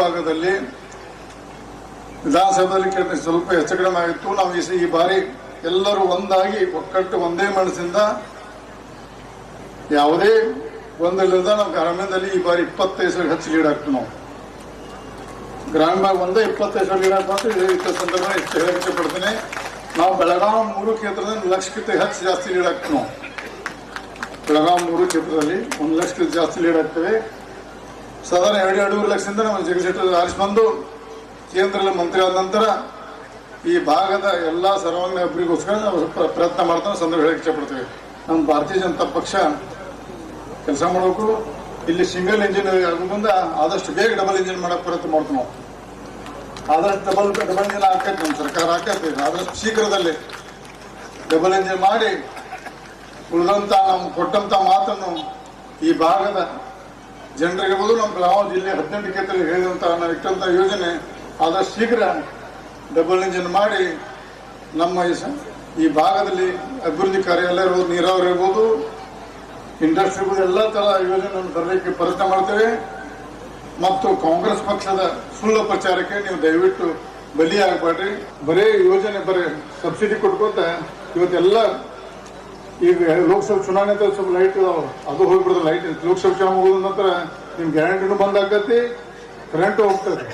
ಭಾಗದಲ್ಲಿ ವಿಧಾನಸಭೆಯಲ್ಲಿ ಕಡಿಮೆ ಸ್ವಲ್ಪ ಹೆಚ್ಚು ಕಡಿಮೆ ಆಗಿತ್ತು. ನಾವು ಈ ಬಾರಿ ಎಲ್ಲರೂ ಒಂದಾಗಿ ಒಕ್ಕಟ್ಟು ಒಂದೇ ಮನಸ್ಸಿಂದ ಯಾವುದೇ ಒಂದಿಲ್ಲದ ನಾವು ಗ್ರಾಮೀಣದಲ್ಲಿ ಈ ಬಾರಿ ಇಪ್ಪತ್ತೈದು ಸಾವಿರ ಹೆಚ್ಚು ಲೀಡ್ ಆಗ್ತೀವಿ ನಾವು. ಗ್ರಾಮೀಣ ಭಾಗ ಒಂದೇ ಇಪ್ಪತ್ತೈದು ಸಾವಿರ ಲೀಡ್ ಆಗ್ತದೆ ಇಂಥ ಸಂದರ್ಭ ಇಷ್ಟು ಹೇಳಕ್ಕೆ ಪಡ್ತೀನಿ ನಾವು ಬೆಳಗಾವಿ ಮೂರು ಕ್ಷೇತ್ರದಲ್ಲಿ ಲಕ್ಷಕ್ಕಿಂತ ಹೆಚ್ಚು ಜಾಸ್ತಿ ಲೀಡ್ ಆಗ್ತೀವಿ ನಾವು. ಬೆಳಗಾವಿ ಮೂರು ಕ್ಷೇತ್ರದಲ್ಲಿ ಒಂದು ಲಕ್ಷಕ್ಕಿಂತ ಜಾಸ್ತಿ ಲೀಡ್ ಆಗ್ತೇವೆ ಸಾಧಾರಣ ಎರಡು ಎರಡೂವರೆ ಲಕ್ಷದಿಂದ ನಮ್ಮ ಜಗದೀಶ್ ಆರಿಸಿ ಬಂದು ಕೇಂದ್ರದಲ್ಲಿ ಮಂತ್ರಿ ಆದ ನಂತರ ಈ ಭಾಗದ ಎಲ್ಲ ಸರ್ವಾಂಗೀಣ ಅಭಿವೃದ್ಧಿಗೋಸ್ಕರ ನಾವು ಪ್ರಯತ್ನ ಮಾಡ್ತಾ ಸಂದರ್ಭ ಹೇಳಕ್ಕೆ ಇಷ್ಟಪಡ್ತೇವೆ. ನಮ್ಮ ಭಾರತೀಯ ಜನತಾ ಪಕ್ಷ ಕೆಲಸ ಮಾಡಬೇಕು. ಇಲ್ಲಿ ಸಿಂಗಲ್ ಇಂಜಿನ್ ಆಗೋ ಮುಂದೆ ಆದಷ್ಟು ಬೇಗ ಡಬಲ್ ಇಂಜಿನ್ ಮಾಡೋಕೆ ಪ್ರಯತ್ನ ಮಾಡ್ತೀವಿ ನಾವು. ಆದಷ್ಟು ಡಬಲ್ ಡಬಲ್ ಇಂಜಿನ್ ಹಾಕೈತೆ ನಮ್ಮ ಸರ್ಕಾರ ಹಾಕೈತೆ ಆದಷ್ಟು ಶೀಘ್ರದಲ್ಲಿ ಡಬಲ್ ಇಂಜಿನ್ ಮಾಡಿ ಉಳಿದಂತ ನಮ್ಗೆ ಕೊಟ್ಟಂತ ಮಾತನ್ನು ಈ ಭಾಗದ ಜನರಿಗಿರ್ಬೋದು ನಮ್ಮ ಬೆಳಗಾವಿ ಜಿಲ್ಲೆ ಹದಿನೆಂಟು ಕ್ಷೇತ್ರದಲ್ಲಿ ಹೇಳಿದಂತ ನಾವು ಯೋಜನೆ ಆದಷ್ಟು ಶೀಘ್ರ ಡಬಲ್ ಇಂಜಿನ್ ಮಾಡಿ ನಮ್ಮ ಈ ಭಾಗದಲ್ಲಿ ಅಭಿವೃದ್ಧಿ ಕಾರ್ಯ ಎಲ್ಲ ಇರ್ಬೋದು, ನೀರಾವರಿ ಇರ್ಬೋದು, ಇಂಡಸ್ಟ್ರಿ ಇರ್ಬೋದು, ಎಲ್ಲ ತರ ಯೋಜನೆಯನ್ನು ತರಲಿಕ್ಕೆ ಪ್ರಯತ್ನ ಮಾಡ್ತೇವೆ. ಮತ್ತು ಕಾಂಗ್ರೆಸ್ ಪಕ್ಷದ ಸುಳ್ಳು ಪ್ರಚಾರಕ್ಕೆ ನೀವು ದಯವಿಟ್ಟು ಬಲಿಯಾಗಬೇಡ್ರಿ. ಬರೇ ಯೋಜನೆ ಬರೀ ಸಬ್ಸಿಡಿ ಕೊಟ್ಕೋತ ಇವತ್ತೆಲ್ಲ ಈಗ ಲೋಕಸಭಾ ಚುನಾವಣೆ ಅಂತ ಸ್ವಲ್ಪ ಲೈಟ್ ಇದಾವೆ. ಅದು ಹೋಗ್ಬಿಡ್ತದೆ ಲೈಟ್ ಲೋಕಸಭೆ ಚುನಾವಣೆ ಮುಗಿದ ನಂತರ ನಿಮ್ ಗ್ಯಾರಂಟಿನೂ ಬಂದ್ ಆಗತ್ತಿ ಕರೆಂಟ್ ಹೋಗ್ತದೆ.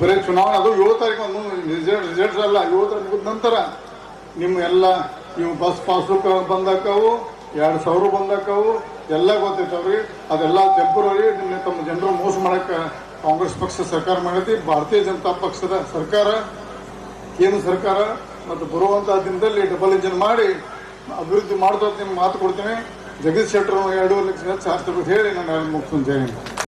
ಬರೀ ಚುನಾವಣೆ, ಅದು ಏಳು ತಾರೀಕು ರಿಸಲ್ಟ್ ರಿಸಲ್ಟ್ಸ್ ಅಲ್ಲ ಏಳು ತಾರೀಕು ನಂತರ ನಿಮ್ಮ ಎಲ್ಲ, ನೀವು ಬಸ್ ಪಾಸ್ಬುಕ್ ಬಂದಾಕವು ಎರಡು ಸಾವಿರ ಬಂದಾಕವು ಎಲ್ಲ ಗೊತ್ತೈತವ್ರಿ ಅದೆಲ್ಲ ಟೆಂಪರರಿ ನಿಮ್ಮ ತಮ್ಮ ಜನರು ಮೋಸ ಮಾಡಕ್ಕೆ ಕಾಂಗ್ರೆಸ್ ಪಕ್ಷ ಸರ್ಕಾರ ಮಾಡೈತಿ. ಭಾರತೀಯ ಜನತಾ ಪಕ್ಷದ ಸರ್ಕಾರ, ಕೇಂದ್ರ ಸರ್ಕಾರ, ಮತ್ತು ಬರುವಂತಹ ದಿನದಲ್ಲಿ ಡಬಲ್ ಇಂಜಿನ್ ಮಾಡಿ ಅಭಿವೃದ್ಧಿ ಮಾಡ್ತಾ ನಿಮ್ಗೆ ಮಾತು ಕೊಡ್ತೀನಿ ಜಗದೀಶ್ ಶೆಟ್ಟರ್ ಎರಡೂವರೆ ಲಕ್ಷ ಹೆಚ್ಚು ಹೇಳಿ ನಾನು ಮುಗಿಸ್ತೀನಿ.